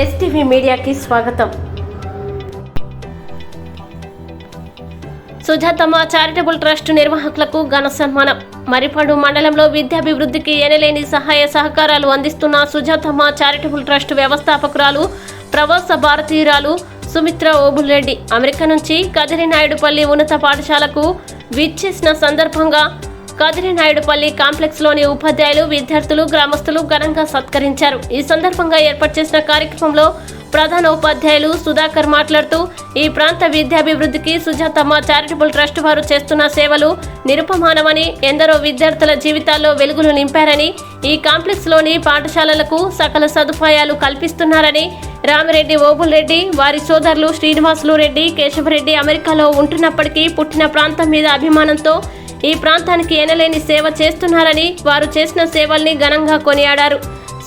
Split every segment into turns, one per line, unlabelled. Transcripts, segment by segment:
STV మీడియాకి స్వాగతం. Sujathamma charitable trust నిర్వాహకులకు ఘన సన్మానం. మరిపాడు మండలంలో విద్యాభివృద్ధికి ఎనలేని సహాయ సహకారాలు అందిస్తున్న సుజాతమ్మ చారిటబుల్ ట్రస్ట్ వ్యవస్థాపకురాలు ప్రవాస భారతీయురాలు సుమిత్ర ఓబుల్రెడ్డి. అమెరికా నుంచి కదిరినాయుడుపల్లి ఉన్నత పాఠశాలకు విచ్చేసిన సందర్భంగా కదిరినాయుడుపల్లి కాంప్లెక్స్లోని ఉపాధ్యాయులు విద్యార్థులు గ్రామస్తులు ఘనంగా సత్కరించారు. ఈ సందర్భంగా ఏర్పాటు చేసిన కార్యక్రమంలో ప్రధాన ఉపాధ్యాయులు సుధాకర్ మాట్లాడుతూ ఈ ప్రాంత విద్యాభివృద్ధికి సుజాతమ్మ చారిటబుల్ ట్రస్ట్ వారు చేస్తున్న సేవలు నిరుపమానమని ఎందరో విద్యార్థుల జీవితాల్లో వెలుగులు నింపారని ఈ కాంప్లెక్స్లోని పాఠశాలలకు సకల సదుపాయాలు కల్పిస్తున్నారని రామిరెడ్డి ఓబుల్రెడ్డి వారి సోదరులు శ్రీనివాసులు రెడ్డి కేశవరెడ్డి అమెరికాలో ఉంటున్నప్పటికీ పుట్టిన ప్రాంతం మీద అభిమానంతో ఈ ప్రాంతానికి ఎనలేని సేవ చేస్తున్నారని వారు చేసిన సేవల్ని ఘనంగా కొనియాడారు.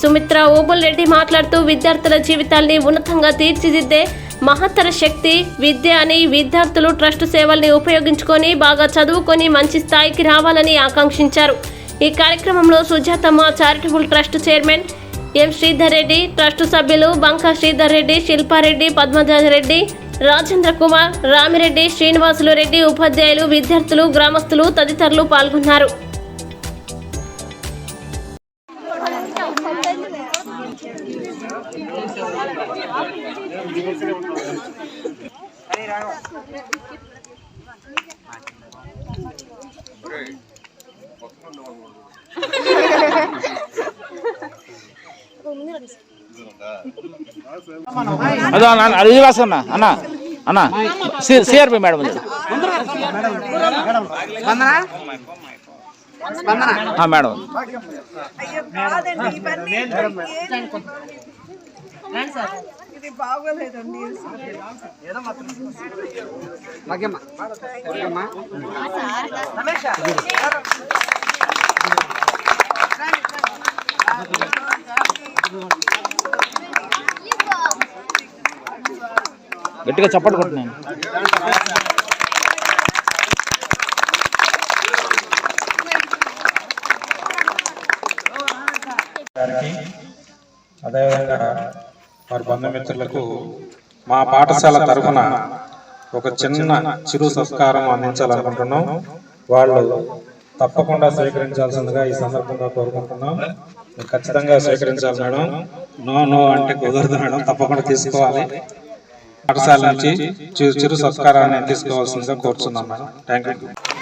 సుమిత్ర ఓబుల్ రెడ్డి మాట్లాడుతూ విద్యార్థుల జీవితాల్ని ఉన్నతంగా తీర్చిదిద్దే మహత్తర శక్తి విద్య అని విద్యార్థులు ట్రస్ట్ సేవల్ని ఉపయోగించుకొని బాగా చదువుకొని మంచి స్థాయికి రావాలని ఆకాంక్షించారు. ఈ కార్యక్రమంలో Sujathamma charitable trust chairman M Sridhar Reddy trust సభ్యులు బంకా శ్రీధర్ రెడ్డి శిల్పారెడ్డి పద్మజారెడ్డి రాజేంద్ర కుమార్ రామిరెడ్డి శ్రీనివాసులు రెడ్డి ఉపాధ్యాయులు విద్యార్థులు గ్రామస్తులు తదితరులు పాల్గొన్నారు
అదో అన్న అన్న, అది రాసు అన్న అన్న సిఆర్పి మేడం మేడం.
ఇది బాగోలేదండి.
గట్టిగా చప్పట్లు కొట్టినాను
అదేవిధంగా వారి బంధుమిత్రులకు మా పాఠశాల తరఫున ఒక చిన్న చిరు సత్కారం అందించాలనుకుంటున్నాం. వాళ్ళు తప్పకుండా స్వీకరించాల్సిందిగా ఈ సందర్భంగా కోరుకుంటున్నాం. ఖచ్చితంగా స్వీకరించాలి మేడం. నో నో అంటే కుదరదు మేడం. తప్పకుండా తీసుకోవాలి. పాఠశాల నుంచి చిరు చిరు సత్కారాన్ని తీసుకోవాల్సిందిగా కోరుతున్నాం మేడం. Thank you